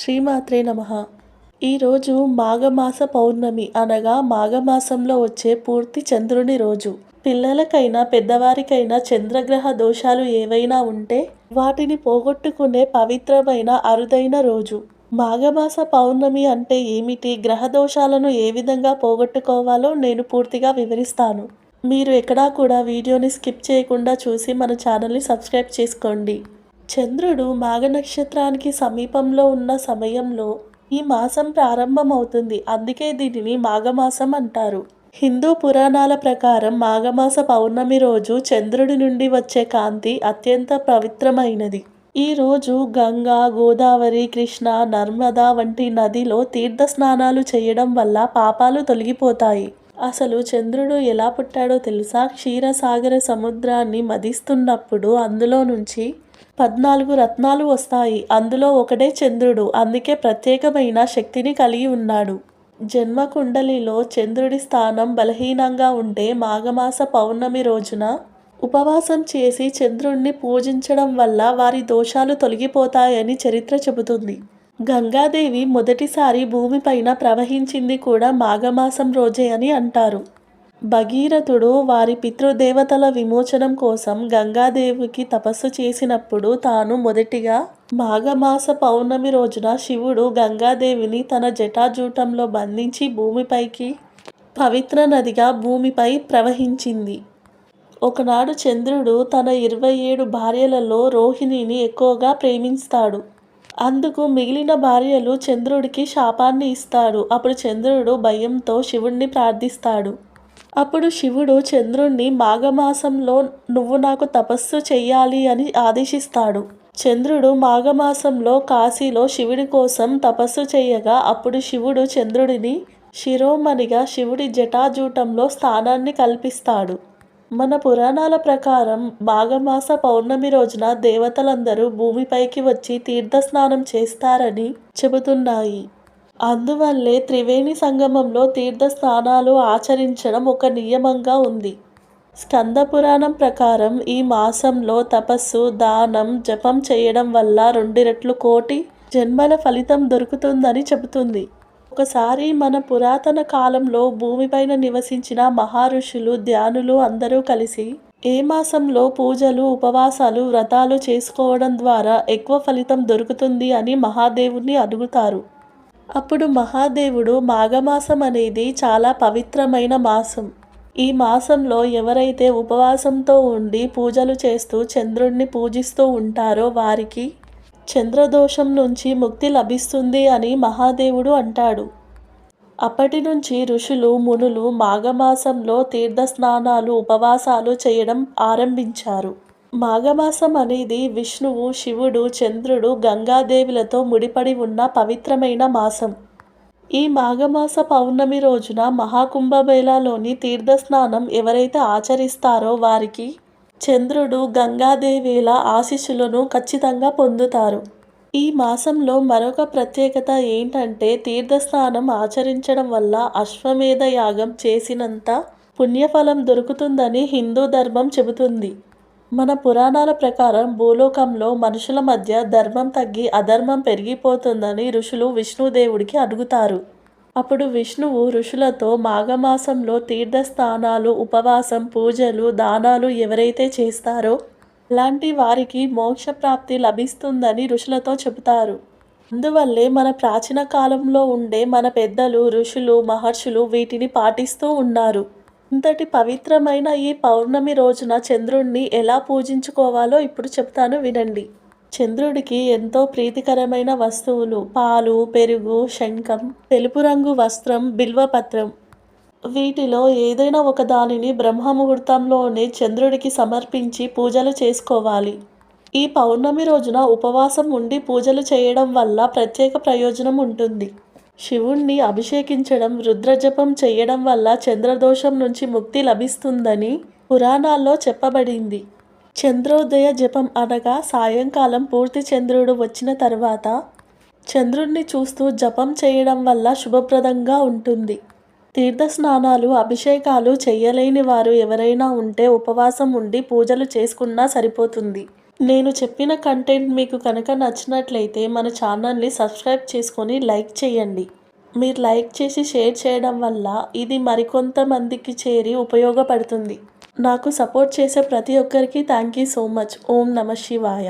శ్రీమాత్రే నమ. ఈరోజు మాఘమాస పౌర్ణమి అనగా మాఘమాసంలో వచ్చే పూర్తి చంద్రుని రోజు. పిల్లలకైనా పెద్దవారికైనా చంద్రగ్రహ దోషాలు ఏవైనా ఉంటే వాటిని పోగొట్టుకునే పవిత్రమైన అరుదైన రోజు. మాఘమాస పౌర్ణమి అంటే ఏమిటి? గ్రహ దోషాలను ఏ విధంగా పోగొట్టుకోవాలో నేను పూర్తిగా వివరిస్తాను. మీరు ఎక్కడా కూడా వీడియోని స్కిప్ చేయకుండా చూసి మన ఛానల్ని సబ్స్క్రైబ్ చేసుకోండి. చంద్రుడు మాఘ నక్షత్రానికి సమీపంలో ఉన్న సమయంలో ఈ మాసం ప్రారంభమవుతుంది. అందుకే దీనిని మాఘమాసం అంటారు. హిందూ పురాణాల ప్రకారం మాఘమాస పౌర్ణమి రోజు చంద్రుడి నుండి వచ్చే కాంతి అత్యంత పవిత్రమైనది. ఈ రోజు గంగా గోదావరి కృష్ణ నర్మదా వంటి నదిలో తీర్థ స్నానాలు చేయడం వల్ల పాపాలు తొలగిపోతాయి. అసలు చంద్రుడు ఎలా పుట్టాడో తెలుసా? క్షీరసాగర సముద్రాన్ని మదిస్తున్నప్పుడు అందులో నుంచి పద్నాలుగు రత్నాలు వస్తాయి. అందులో ఒకటే చంద్రుడు. అందుకే ప్రత్యేకమైన శక్తిని కలిగి ఉన్నాడు. జన్మ కుండలిలో చంద్రుడి స్థానం బలహీనంగా ఉంటే మాఘమాస పౌర్ణమి రోజున ఉపవాసం చేసి చంద్రుణ్ణి పూజించడం వల్ల వారి దోషాలు తొలగిపోతాయని చరిత్ర చెబుతుంది. గంగాదేవి మొదటిసారి భూమిపైన ప్రవహించింది కూడా మాఘమాసం రోజే అని అంటారు. భగీరథుడు వారి పితృదేవతల విమోచనం కోసం గంగాదేవికి తపస్సు చేసినప్పుడు తాను మొదటిగా మాఘమాస పౌర్ణమి రోజున శివుడు గంగాదేవిని తన జటాజూటంలో బంధించి భూమిపైకి పవిత్ర నదిగా భూమిపై ప్రవహించింది. ఒకనాడు చంద్రుడు తన ఇరవై ఏడు భార్యలలో రోహిణిని ఎక్కువగా ప్రేమిస్తాడు. అందుకు మిగిలిన భార్యలు చంద్రుడికి శాపాన్ని ఇస్తాడు. అప్పుడు చంద్రుడు భయంతో శివుణ్ణి ప్రార్థిస్తాడు. అప్పుడు శివుడు చంద్రుణ్ణి మాఘమాసంలో నువ్వు నాకు తపస్సు చెయ్యాలి అని ఆదేశిస్తాడు. చంద్రుడు మాఘమాసంలో కాశీలో శివుడి కోసం తపస్సు చేయగా అప్పుడు శివుడు చంద్రుడిని శిరోమణిగా శివుడి జటాజూటంలో స్థానాన్ని కల్పిస్తాడు. మన పురాణాల ప్రకారం మాఘమాస పౌర్ణమి రోజున దేవతలందరూ భూమిపైకి వచ్చి తీర్థస్నానం చేస్తారని చెబుతున్నాయి. అందువల్లే త్రివేణి సంగమంలో తీర్థస్నానాలు ఆచరించడం ఒక నియమంగా ఉంది. స్కంద పురాణం ప్రకారం ఈ మాసంలో తపస్సు దానం జపం చేయడం వల్ల రెండు రెట్లు కోటి జన్మల ఫలితం దొరుకుతుందని చెబుతుంది. ఒకసారి మన పురాతన కాలంలో భూమిపైన నివసించిన మహర్షులు ధ్యానులు అందరూ కలిసి ఏ మాసంలో పూజలు ఉపవాసాలు వ్రతాలు చేసుకోవడం ద్వారా ఎక్కువ ఫలితం దొరుకుతుంది అని మహాదేవుని అడుగుతారు. అప్పుడు మహాదేవుడు మాఘమాసం అనేది చాలా పవిత్రమైన మాసం. ఈ మాసంలో ఎవరైతే ఉపవాసంతో ఉండి పూజలు చేస్తూ చంద్రుణ్ణి పూజిస్తూ ఉంటారో వారికి చంద్రదోషం నుంచి ముక్తి లభిస్తుంది అని మహాదేవుడు అంటాడు. అప్పటి నుంచి ఋషులు మునులు మాఘమాసంలో తీర్థస్నానాలు ఉపవాసాలు చేయడం ఆరంభించారు. మాఘమాసం అనేది విష్ణువు శివుడు చంద్రుడు గంగాదేవులతో ముడిపడి ఉన్న పవిత్రమైన మాసం. ఈ మాఘమాస పౌర్ణమి రోజున మహాకుంభమేళాలోని తీర్థస్నానం ఎవరైతే ఆచరిస్తారో వారికి చంద్రుడు గంగాదేవిల ఆశీస్సులను ఖచ్చితంగా పొందుతారు. ఈ మాసంలో మరొక ప్రత్యేకత ఏంటంటే తీర్థస్నానం ఆచరించడం వల్ల అశ్వమేధ యాగం చేసినంత పుణ్యఫలం దొరుకుతుందని హిందూ ధర్మం చెబుతుంది. మన పురాణాల ప్రకారం భూలోకంలో మనుషుల మధ్య ధర్మం తగ్గి అధర్మం పెరిగిపోతుందని ఋషులు విష్ణుదేవుడికి అడుగుతారు. అప్పుడు విష్ణువు ఋషులతో మాఘమాసంలో తీర్థస్థానాలు ఉపవాసం పూజలు దానాలు ఎవరైతే చేస్తారో అలాంటి వారికి మోక్షప్రాప్తి లభిస్తుందని ఋషులతో చెబుతారు. అందువల్లే మన ప్రాచీన కాలంలో ఉండే మన పెద్దలు ఋషులు మహర్షులు వీటిని పాటిస్తూ ఉన్నారు. ఇంతటి పవిత్రమైన ఈ పౌర్ణమి రోజున చంద్రుణ్ణి ఎలా పూజించుకోవాలో ఇప్పుడు చెప్తాను వినండి. చంద్రుడికి ఎంతో ప్రీతికరమైన వస్తువులు పాలు పెరుగు శంఖం తెలుపు రంగు వస్త్రం బిల్వపత్రం వీటిలో ఏదైనా ఒక దానిని బ్రహ్మముహూర్తంలోనే చంద్రుడికి సమర్పించి పూజలు చేసుకోవాలి. ఈ పౌర్ణమి రోజున ఉపవాసం ఉండి పూజలు చేయడం వల్ల ప్రత్యేక ప్రయోజనం ఉంటుంది. శివుణ్ణి అభిషేకించడం రుద్రజపం చేయడం వల్ల చంద్రదోషం నుంచి ముక్తి లభిస్తుందని పురాణాల్లో చెప్పబడింది. చంద్రోదయ జపం అనగా సాయంకాలం పూర్తి చంద్రుడు వచ్చిన తర్వాత చంద్రుణ్ణి చూస్తూ జపం చేయడం వల్ల శుభప్రదంగా ఉంటుంది. తీర్థ స్నానాలు అభిషేకాలు చేయలేని వారు ఎవరైనా ఉంటే ఉపవాసం ఉండి పూజలు చేసుకున్నా సరిపోతుంది. నేను చెప్పిన కంటెంట్ మీకు కనుక నచ్చినట్లయితే మన ఛానల్ని సబ్స్క్రైబ్ చేసుకొని లైక్ చేయండి. మీరు లైక్ చేసి షేర్ చేయడం వల్ల ఇది మరికొంతమందికి చేరి ఉపయోగపడుతుంది. నాకు సపోర్ట్ చేసే ప్రతి ఒక్కరికి థ్యాంక్ యూ సో మచ్ ఓం నమ శివాయ.